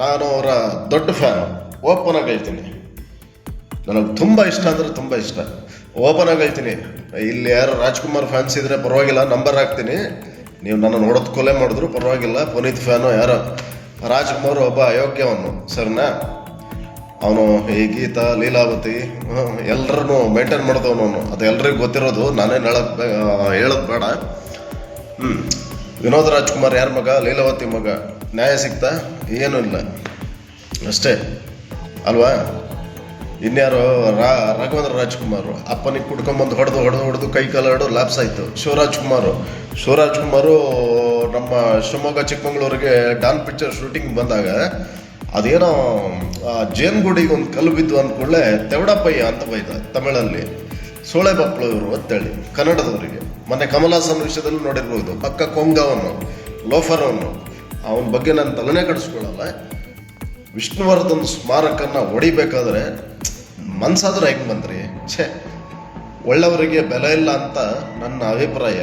ನಾನು ಅವರ ದೊಡ್ಡ ಫ್ಯಾನ್ ಓಪನ್ ಆಗಿ ಹೇಳ್ತೀನಿ. ನನಗೆ ತುಂಬ ಇಷ್ಟ ಅಂದರೆ ತುಂಬ ಇಷ್ಟ. ಓಪನ್ ಆಗಿ ಹೇಳ್ತೀನಿ. ಇಲ್ಲಿ ಯಾರು ರಾಜ್ಕುಮಾರ್ ಫ್ಯಾನ್ಸ್ ಇದ್ದರೆ ಪರವಾಗಿಲ್ಲ ನಂಬರ್ ಹಾಕ್ತೀನಿ. ನೀವು ನನ್ನ ನೋಡೋದು ಕೊಲೆ ಮಾಡಿದ್ರು ಪರವಾಗಿಲ್ಲ. ಪುನೀತ್ ಫ್ಯಾನು ಯಾರೋ? ರಾಜ್ಕುಮಾರ್ ಒಬ್ಬ ಅಯೋಗ್ಯವನು ಸರಿನಾ? ಅವನು ಈ ಗೀತಾ, ಲೀಲಾವತಿ ಎಲ್ಲರನ್ನು ಮೇಂಟೈನ್ ಮಾಡಿದವನು ಅವನು. ಅದು ಎಲ್ರಿಗೂ ಗೊತ್ತಿರೋದು ನಾನೇನು ಹೇಳಕ್ ಬೇ- ಹೇಳೋದು ಬೇಡ. ಹ್ಞೂ ವಿನೋದ್ ರಾಜ್ಕುಮಾರ್ ಯಾರ ಮಗ? ಲೀಲಾವತಿ ಮಗ. ನ್ಯಾಯ ಸಿಗ್ತಾ ಏನೂ ಇಲ್ಲ. ಅಷ್ಟೇ, ಅಲ್ವಾ? ಇನ್ಯಾರು ರಾ, ರಾಘವೇಂದ್ರ ರಾಜ್ಕುಮಾರ್, ಅಪ್ಪನಿಗೆ ಕುಡ್ಕೊಂಬಂದು ಹೊಡೆದು ಹೊಡೆದು ಹೊಡೆದು ಕೈ ಕಾಲಾಡು ಲ್ಯಾಪ್ಸ್ ಆಯಿತು. ಶಿವರಾಜ್ ಕುಮಾರು ಶಿವರಾಜ್ ಕುಮಾರು ನಮ್ಮ ಶಿವಮೊಗ್ಗ, ಚಿಕ್ಕಮಂಗ್ಳೂರಿಗೆ ಡಾನ್ ಪಿಕ್ಚರ್ ಶೂಟಿಂಗ್ ಬಂದಾಗ ಅದೇನೋ ಜೇನ್ಗುಡಿಗೆ ಒಂದು ಕಲ್ಲು ಬಿದ್ದು ಅಂದ್ಕೊಳ್ಳೆ ತೆವಡಪ್ಪಯ್ಯ ಅಂತ ಬೈದ ತಮಿಳಲ್ಲಿ. ಸೋಳೆ ಬಪ್ಪಳು ಇವರು ಅಂತೇಳಿ, ಕನ್ನಡದವರಿಗೆ. ಮೊನ್ನೆ ಕಮಲಾಸನ್ ವಿಷಯದಲ್ಲೂ ನೋಡಿರ್ಬೋದು. ಪಕ್ಕ ಕೊಂಗವನು, ಲೋಫರವನು. ಅವನ ಬಗ್ಗೆ ನಾನು ತಲೆನೇ ಕಡಿಸ್ಕೊಳ್ಳಲ್ಲ. ವಿಷ್ಣುವರ್ಧನ್ ಸ್ಮಾರಕನ ಹೊಡಿಬೇಕಾದ್ರೆ ಮನ್ಸಾದ್ರೆ ಹೆಂಗೆ ಬಂದ್ರಿ? ಛೇ, ಒಳ್ಳೆಯವರಿಗೆ ಬೆಲೆ ಇಲ್ಲ ಅಂತ ನನ್ನ ಅಭಿಪ್ರಾಯ.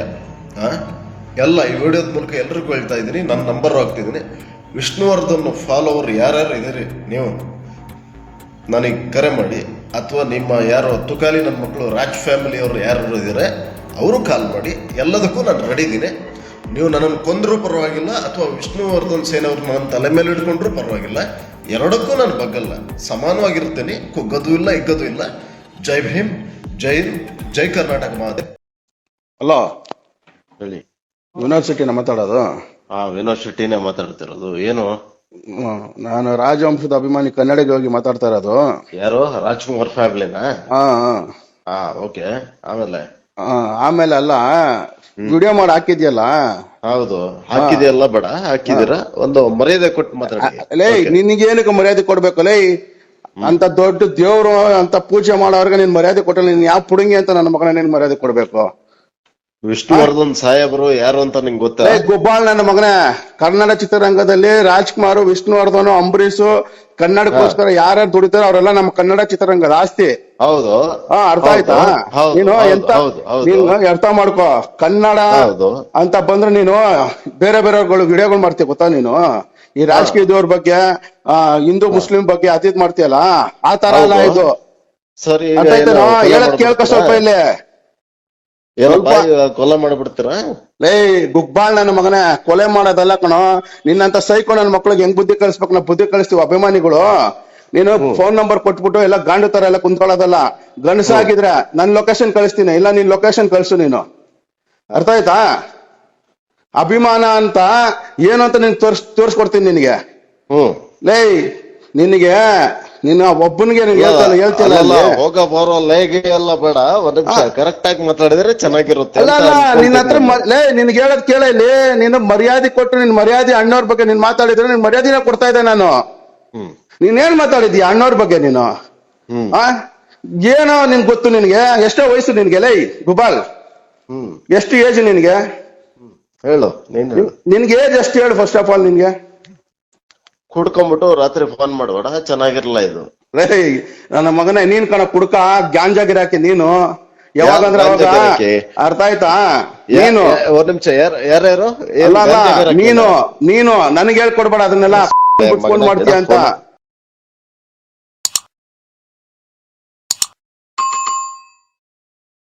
ಎಲ್ಲ ಈ ವಿಡಿಯೋದ ಮೂಲಕ ಎಲ್ರಿಗೂ ಹೇಳ್ತಾ ಇದ್ದೀನಿ ನನ್ನ ನಂಬರ್ ಹಾಕ್ತಿದ್ದೀನಿ. ವಿಷ್ಣುವರ್ಧನ್ ಫಾಲೋವರ್ ಯಾರ್ಯಾರು ಇದ್ದೀರಿ ನೀವು? ನನಗೆ ಕರೆ ಮಾಡಿ. ಅಥವಾ ನಿಮ್ಮ ಯಾರೋ ತುಕಾಲಿ ನನ್ನ ಮಕ್ಕಳು ರಾಜ್ ಫ್ಯಾಮಿಲಿಯವರು ಯಾರು ಇದ್ದಾರೆ, ಅವರು ಕಾಲ್ ಮಾಡಿ. ಎಲ್ಲದಕ್ಕೂ ನಾನು ರೆಡಿ ಇದ್ದೀನಿ. ನೀವು ನನ್ನನ್ನು ಕೊಂದರೂ ಪರವಾಗಿಲ್ಲ ಅಥವಾ ವಿಷ್ಣುವರ್ಧನ್ ಸೇನೆಯವ್ರು ನನ್ನ ತಲೆ ಮೇಲೆ ಇಟ್ಕೊಂಡ್ರೂ ಪರವಾಗಿಲ್ಲ. ಎರಡಕ್ಕೂ ನಾನು ಬಗ್ಗಲ್ಲ. ಸಮಾನವಾಗಿರ್ತೇನೆ ಕುಗ್ಗದು ಇಲ್ಲ ಇಗ್ಗದು ಇಲ್ಲ. ಜೈ ಭೀಮ್ ಜೈ ಜೈ ಕರ್ನಾಟಕ ಮಾತೆ ಹಲೋ ಹೇಳಿ. ಯೂನಿವರ್ಸಿಟಿನ ಮಾತಾಡೋದು? ಆ ವಿನೋದ್ ಶೆಟ್ಟಿನೇ ಮಾತಾಡ್ತಿರೋದು. ಏನು? ನಾನು ರಾಜವಂಶದ ಅಭಿಮಾನಿ ಕನ್ನಡಿಗೆ ಹೋಗಿ ಮಾತಾಡ್ತಾ ಇರೋದು. ಯಾರು? ರಾಜ್ಕುಮಾರ್ ಫ್ಯಾಮಿಲಿನಾ? ಹಾ ಹಾ. ಹಾ ಓಕೆ. ಆಮೇಲೆ? ಆ, ಆಮೇಲೆ ಅಲ್ಲ ವಿಡಿಯೋ ಮಾಡಿ ಹಾಕಿದ್ಯಲ್ಲ? ಹೌದು. ಹಾಕಿದೆಯಲ್ಲ ಬೇಡ ಹಾಕಿದೀರ? ಒಂದು ಮರ್ಯಾದೆ ಕೊಟ್ಟು ಮಾತಾಡಿ ಲೇ ನಿನಗೇನಕ್ಕೆ ಮರ್ಯಾದೆ ಕೊಡ್ಬೇಕು? ಲೇ ಅಂತ ದೊಡ್ಡ ದೇವ್ರು ಅಂತ ಪೂಜೆ ಮಾಡೋರ್ಗೆ ನಿನ್ ಮರ್ಯಾದೆ ಕೊಟ್ಟಲ್ಲ ನೀನ್ ಯಾವ ಪುಡುಂಗಿ ಅಂತ ನನ್ನ ಮಗನ ನಿನ್ ಮರ್ಯಾದೆ ಕೊಡ್ಬೇಕು? ವಿಷ್ಣುವರ್ಧನ್ ಸಾಹೇಬರು ಯಾರು ಅಂತ ನಿಂಗೆ ಗೊತ್ತಾ? ಲೇ ಗುಬ್ಬಾಳ್ ನನ್ನ ಮಗನೇ ಕನ್ನಡ ಚಿತ್ರರಂಗದಲ್ಲಿ ರಾಜ್ಕುಮಾರ್ ವಿಷ್ಣುವರ್ಧನ್ ಅಂಬರೀಷ್ ಕನ್ನಡಕ್ಕೋಸ್ಕರ ಯಾರ್ಯಾರು ದುಡಿತಾರೋ ಅವರೆಲ್ಲ ನಮ್ಮ ಕನ್ನಡ ಚಿತ್ರರಂಗದ ಆಸ್ತಿ. ಹೌದು. ಹಾ ಅರ್ಥ ಆಯ್ತಾ? ಹೌದು, ನೀನು ಹೌದು, ಎಂತ ಹೌದು, ಹೌದು. ನೀನು ಅರ್ಥ ಮಾಡ್ಕೋ. ಕನ್ನಡ ಹೌದು. ಅಂತ ಬಂದ್ರೆ ನೀನು ಬೇರೆ ಬೇರೆಗಳು ವಿಡಿಯೋಗಳು ಮಾಡ್ತೀಯ ಗೊತ್ತಾ ನೀನು? ಈ ರಾಜಕೀಯದವ್ರ ಬಗ್ಗೆ ಆ ಹಿಂದೂ ಮುಸ್ಲಿಂ ಬಗ್ಗೆ ಅತೀತ್ ಮಾಡ್ತೀಯಲ್ಲ? ಆ ತರ ಅಲ್ಲ ಹೌದು. ಇದು. ಸರಿ ಈಗ ಅರ್ಥ ಆಯ್ತಾ ಏನು ಕೊಲೆ ಹೇಳಕ್ ಕೇಳ್ಕೊ ಸ್ವಲ್ಪ? ಇಲ್ಲಿ. ಏನಪ್ಪ ಸ್ವಲ್ಪ- ಈಗ ಕೊಲೆ ಮಾಡ್ಬಿಡ್ತೀರಾ? ಲೇ ಗುಗ್ಬಾಳ್ ನನ್ನ ಮಗನೇ ಕೊಲೆ ಮಾಡೋದಲ್ಲ ಕಣೋ. ನಿನ್ನಂತ ಸೈಕೋ ನನ್ನ ಮಕ್ಳಿಗೆ ಹೆಂಗ್ ಬುದ್ಧಿ ಕಳಿಸ್ಬೇಕು? ನಾವು ಬುದ್ಧಿ ಕಳಿಸ್ತೀವಿ ಅಭಿಮಾನಿಗಳು. ನೀನು ಫೋನ್ ನಂಬರ್ ಕೊಟ್ಬಿಟ್ಟು ಎಲ್ಲ ಗಾಂಡು ತರ ಎಲ್ಲ ಕುಂತ್ಕೊಳ್ಳೋದಲ್ಲ. ಗಂಡಸಾಗಿದ್ರೆ ನನ್ ಲೊಕೇಶನ್ ಕಳಿಸ್ತೀನಿ. ಇಲ್ಲ ನಿನ್ ಲೊಕೇಶನ್ ಕಳಿಸು ನೀನು. ಅರ್ಥ ಆಯ್ತಾ? ಅಭಿಮಾನ ಅಂತ ಏನು ಅಂತ ನೀನ್ ತೋರ್ಸ್ ತೋರ್ಸ್ಕೊಡ್ತೀನಿ ನಿನಗೆ. ಹ್ಮ್. ಲೇ ನಿನಗೆ ನಿನ್ನ ಒಬ್ಬನಿಗೆ ನೀನ್ ಹೇಳ್ತಾನೆ ಹೇಳ್ತಿಲ್ಲ. ಹೋಗ ಬರೋ ಲೇಗೆ ಎಲ್ಲ ಬೇಡ. ಒಂದ್ ಕರೆಕ್ಟ್ ಆಗಿ ಮಾತಾಡಿದ್ರೆ ಚೆನ್ನಾಗಿರುತ್ತೆ ಅಲ್ಲ ನಿನ್ನ ಹತ್ರ ಲೇ ನಿನ್ಗೆ ಹೇಳೋದ್ ಕೇಳ ಇಲ್ಲಿ. ನೀನು ಮರ್ಯಾದೆ ಕೊಟ್ಟು ನಿನ್ ಮರ್ಯಾದೆ ಅಣ್ಣವ್ರ ಬಗ್ಗೆ ನೀನ್ ಮಾತಾಡಿದ್ರೆ ನಿನ್ ಮರ್ಯಾದೆನ ಕೊಡ್ತಾ ಇದ್ದೆ ನಾನು. ನೀನೇನ್ ನೀನ್ ಏನ್ ಮಾತಾಡಿದ್ಯಾ ಅಣ್ಣವ್ರ ಬಗ್ಗೆ ನೀನು? ಏನೋ ನಿನ್ ಗೊತ್ತು ನಿನ್ಗೆ? ಎಷ್ಟೋ ವಯಸ್ಸು ನಿನ್ಗೆ ಲೈ ಗುಬಾಲ್. ಹ್ಮ್. ಎಷ್ಟು ಏಜ್ ನಿನ್ಗೆ? ಹೇಳು ನೀನ್ ಹೇಳು. ನಿನ್ಗೆ ಏಜ್ ಎಷ್ಟು ಹೇಳು ಫಸ್ಟ್ ಆಫ್ ಆಲ್ ನಿನ್ಗೆ? ಕುಡ್ಕೊಂಡ್ಬಿಟ್ಟು ರಾತ್ರಿ ಫೋನ್ ಮಾಡ್ಬೇಡ ಚೆನ್ನಾಗಿರಲ್ಲ ಇದು. ನನ್ನ ಮಗನೇ ನೀನ್ ಕಣ ಕುಡ್ಕ ಗಾಂಜಾ ಗಿರಾಕಿ ನೀನು. ಯಾವಾಗಂದ್ರೆ ಯಾವ ಅವಾಗ ಗಾಂಜಾ ಅರ್ಥ ಆಯ್ತಾ? ನೀನು. ಒಂದ್ ನಿಮಿಷ ಯಾರ ಯಾರ್ಯಾರು ನೀನು? ನೀನು ನನಗೆ ಹೇಳ್ಕೊಡ್ಬೇಡ ಅದನ್ನೆಲ್ಲ ಮಾಡ್ತೀಯ ಅಂತ.